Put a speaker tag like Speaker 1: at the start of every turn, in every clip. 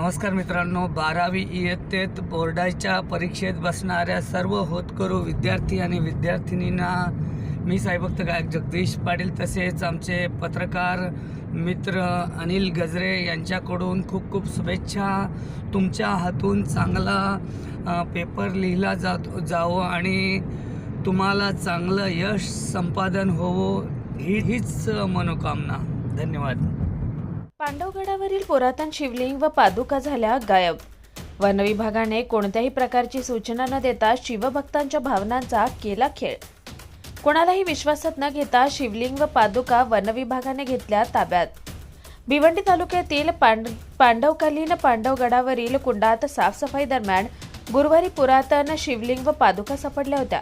Speaker 1: नमस्कार मित्रांनो बारावी इयत्तेत बोर्डाच्या परीक्षेत बसणाऱ्या सर्व होतकरू विद्यार्थी आणि विद्यार्थिनींना मी साईभक्त गायक जगदीश पाटील तसेच आमचे पत्रकार मित्र अनिल गजरे यांच्याकडून खूप खूप शुभेच्छा. तुमच्या हातून चांगला पेपर लिहिला जात जावं आणि तुम्हाला चांगलं यश संपादन होवो ही हीच मनोकामना. धन्यवाद.
Speaker 2: पांडवगडावरील पुरातन शिवलिंग व पादुका झाल्या गायब. वनविभागाने कोणत्याही प्रकारची सूचना न देता शिवभक्तांच्या भावनांचा केला खेळ. कोणालाही विश्वासात न घेता शिवलिंग व पादुका वनविभागाने घेतल्या ताब्यात. भिवंडी तालुक्यातील पांड पांडवकालीन पांडवगडावरील कुंडात साफसफाई दरम्यान गुरुवारी पुरातन शिवलिंग व पादुका सापडल्या होत्या.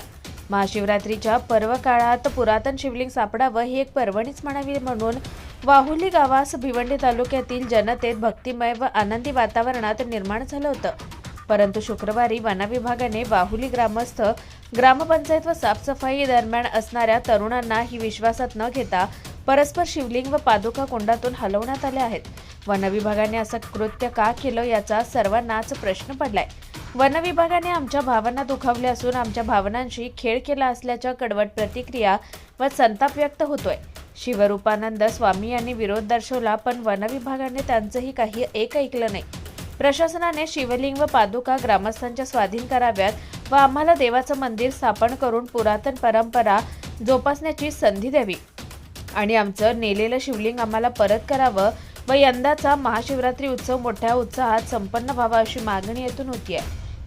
Speaker 2: महाशिवरात्रीच्या पर्व काळात पुरातन शिवलिंग सापडावं ही एक पर्वणीच म्हणावी म्हणून वाहुली गावास भिवंडी तालुक्यातील जनतेत भक्तिमय व आनंदी वातावरणात निर्माण झालं होतं. परंतु शुक्रवारी वनविभागाने वाहुली ग्रामस्थ ग्रामपंचायत व साफसफाई दरम्यान असणाऱ्या तरुणांना ही विश्वासात न घेता परस्पर शिवलिंग व पादुका कुंडातून हलवण्यात आल्या आहेत. वनविभागाने असं कृत्य का केलं याचा सर्वांनाच प्रश्न पडलाय. वनविभागाने आमच्या भावना दुखावल्या असून आमच्या भावनांशी खेळ केला असल्याच्या कडवट प्रतिक्रिया व संताप व्यक्त होतोय. शिवरूपानंद स्वामी यांनी विरोध दर्शवला पण वनविभागाने त्यांचंही काही एक ऐकलं नाही. प्रशासनाने शिवलिंग व पादुका ग्रामस्थांच्या स्वाधीन कराव्यात व आम्हाला देवाचं मंदिर स्थापन करून पुरातन परंपरा जोपासण्याची संधी द्यावी. आणि आमचं नेलेलं शिवलिंग आम्हाला परत करावं व यंदाचा महाशिवरात्री उत्सव मोठ्या उत्साहात संपन्न व्हावा अशी मागणी येथून आहे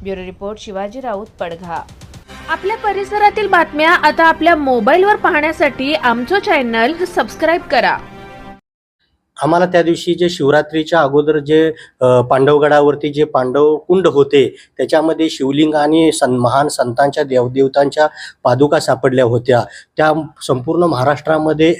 Speaker 2: ब्युरो रिपोर्ट शिवाजी राऊत पडघा. आपल्या परिसरातील बातम्या आता आपल्या मोबाईलवर पाहण्यासाठी आमचं चॅनल सबस्क्राईब करा.
Speaker 3: आम्हाला त्या दिवशी जे शिवरात्रीच्या अगोदर जे पांडवगडावरती जे पांडव कुंड होते त्याच्यामध्ये शिवलिंग आणि सन महान संतांच्या देवदेवतांच्या पादुका सापडल्या होत्या. त्या संपूर्ण महाराष्ट्रामध्ये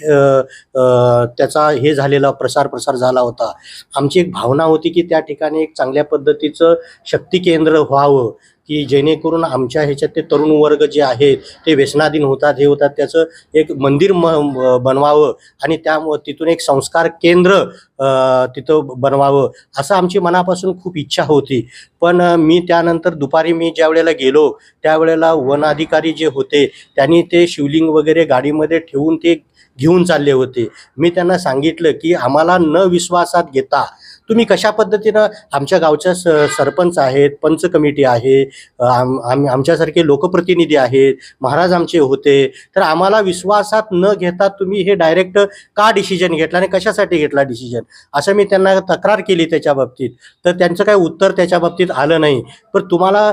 Speaker 3: त्याचा हे झालेला प्रसार प्रसार झाला होता. आमची एक भावना होती की त्या ठिकाणी एक चांगल्या पद्धतीचं शक्ती केंद्र व्हावं. की जेणेकरून आमच्या ह्याच्यात ते तरुण वर्ग जे आहेत ते व्यसनाधीन होतात हे होतात. त्याचं एक मंदिर म बनवावं आणि त्या तिथून एक संस्कार केंद्र तिथं बनवावं असं आमची मनापासून खूप इच्छा होती. पण मी त्यानंतर दुपारी मी ज्या वेळेला गेलो त्यावेळेला वन अधिकारी जे होते त्यांनी ते शिवलिंग वगैरे गाडीमध्ये ठेवून ते घेऊन चालले होते. मी त्यांना सांगितलं की आम्हाला न विश्वासात घेता तुम्ही कशा पद्धतीनं आमच्या गावच्या स सरपंच आहेत पंच कमिटी आहे आम आम- आमच्यासारखे लोकप्रतिनिधी आहेत महाराज आमचे होते तर आम्हाला विश्वासात न घेता तुम्ही हे डायरेक्ट का डिसिजन घेतला आणि कशासाठी घेतला डिसिजन असं मी त्यांना तक्रार केली त्याच्या बाबतीत. तर त्यांचं काही उत्तर त्याच्या बाबतीत आलं नाही. पण तुम्हाला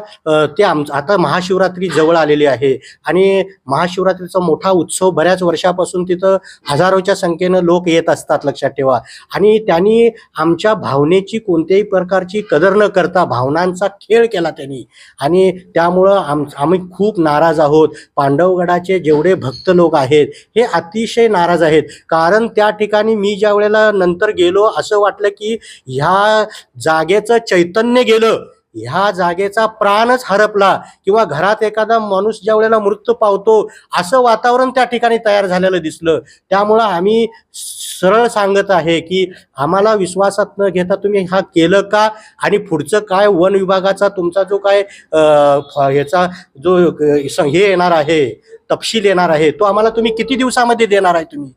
Speaker 3: ते आम आता महाशिवरात्री जवळ आलेली आहे आणि महाशिवरात्रीचा मोठा उत्सव बऱ्याच वर्षापासून तिथं हजारोच्या संख्येनं लोक येत असतात लक्षात ठेवा. आणि त्यांनी आमच्या भावनेची कोणत्याही प्रकारची कदर न करता भावनांचा खेळ केला त्यांनी. आणि त्यामुळं आम आम्ही खूप नाराज आहोत. पांडवगडाचे जेवढे भक्त लोक आहेत हे अतिशय नाराज आहेत. कारण त्या ठिकाणी मी ज्या वेळेला नंतर गेलो असं वाटलं की ह्या जागेचं चैतन्य गेलं. ह्या जागेचा प्राणच हरपला किंवा घरात एखादा माणूस ज्या वेळेला मृत्यू पावतो असं वातावरण त्या ठिकाणी तयार झालेलं दिसलं. त्यामुळं आम्ही सरळ सांगत आहे की आम्हाला विश्वासात न घेता तुम्ही हा केलं का? आणि पुढचं काय? वन विभागाचा तुमचा जो काय फ- ह्याचा जो हे येणार आहे तपशील येणार आहे तो आम्हाला तुम्ही किती दिवसामध्ये देणार आहे तुम्ही?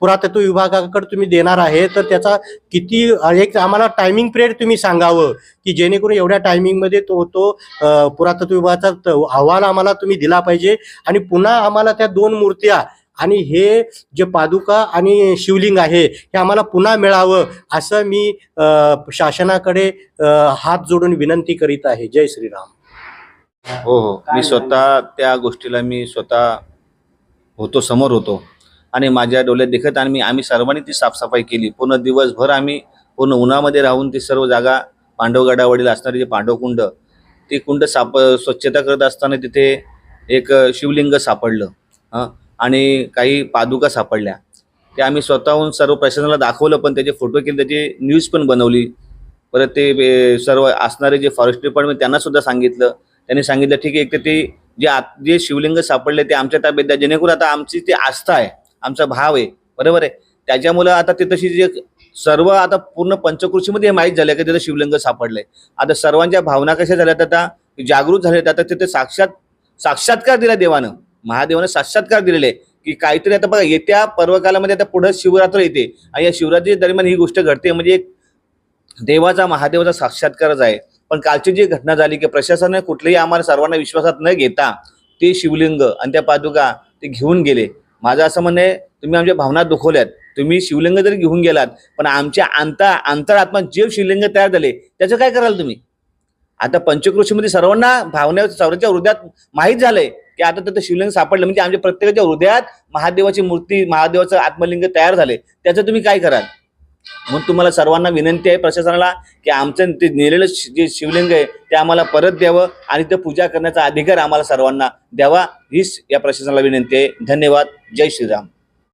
Speaker 3: पुरातत्व विभागाकडे तुम्ही देणार आहे तर त्याचा किती एक आम्हाला टायमिंग पिरियड तुम्ही सांगावं की जेणेकरून एवढ्या टायमिंगमध्ये तो तो पुरातत्व विभागाचा त- अहवाल आम्हाला तुम्ही दिला पाहिजे. आणि पुन्हा आम्हाला त्या दोन मूर्त्या आणि हे जे पादुका आणि शिवलिंग आहे हे आम्हाला पुन्हा मिळावं असं मी शासनाकडे हात जोडून विनंती करीत आहे. जय श्रीराम.
Speaker 4: हो हो. मी स्वतः त्या गोष्टीला मी स्वतः होतो समोर होतो. आणि माझ्या डोळ्यात देखत आणि मी आम्ही सर्वांनी ती साफसफाई केली. पूर्ण दिवसभर आम्ही पूर्ण उन्हामध्ये राहून ती सर्व जागा पांडवगडावडील असणारे जे पांडवकुंड ते कुंड साप स्वच्छता करत असताना तिथे एक शिवलिंग सापडलं. हं? आणि काही पादुका सापडल्या. ते आम्ही स्वतःहून सर्व प्रशासनाला दाखवलं पण त्याचे फोटो केले त्याची न्यूज पण बनवली. परत ते सर्व असणारे जे फॉरेस्ट डिपार्टमेंट त्यांना सुद्धा सांगितलं. त्यांनी सांगितलं ठीक आहे एक तर ते जे आत जे शिवलिंग सापडले ते आमच्या ताब्यात द्या. जेणेकरून आता आमची ती आस्था आहे. आमचा भाव आहे. बरोबर आहे? त्याच्यामुळं आता ते तशी जे सर्व आता पूर्ण पंचकृषीमध्ये हे माहीत झालं की तिथं शिवलिंग सापडलंय. आता सर्वांच्या भावना कशा झाल्यात आता? जागृत झाल्यात आता तिथे साक्षात साक्षात्कार दिला देवानं. महादेवानं साक्षात्कार दिलेले की काहीतरी आता बघा येत्या पर्वकालामध्ये आता पुढं शिवरात्र येते. आणि या शिवरात्री दरम्यान ही गोष्ट घडते. म्हणजे एक देवाचा महादेवाचा साक्षात्कारच आहे. पण कालची जी घटना झाली की प्रशासनाने कुठलेही आम्हाला सर्वांना विश्वासात न घेता ते शिवलिंग आणि त्या पादुका ते घेऊन गेले. माझं असं म्हणणं आहे तुम्ही आमच्या भावना दुखवल्यात. तुम्ही शिवलिंग जरी घेऊन गेलात पण आमच्या अंतर अंतरात्मा जे शिवलिंग तयार झाले त्याचं काय कराल तुम्ही? आता पंचकृषीमध्ये सर्वांना भावना सर्वांच्या हृदयात माहीत झालंय की आता तिथं शिवलिंग सापडलं. म्हणजे आमच्या प्रत्येकाच्या हृदयात महादेवाची मूर्ती महादेवाचं आत्मलिंग तयार झाले. त्याचं तुम्ही काय कराल? म्हणून तुम्हाला सर्वांना विनंती आहे प्रशासनाला की आमचं ते नेलेलं जे शिवलिंग आहे ते आम्हाला परत द्यावं आणि ते पूजा करण्याचा अधिकार आम्हाला सर्वांना द्यावा हीच या प्रशासनाला विनंती आहे. धन्यवाद. जय श्रीराम.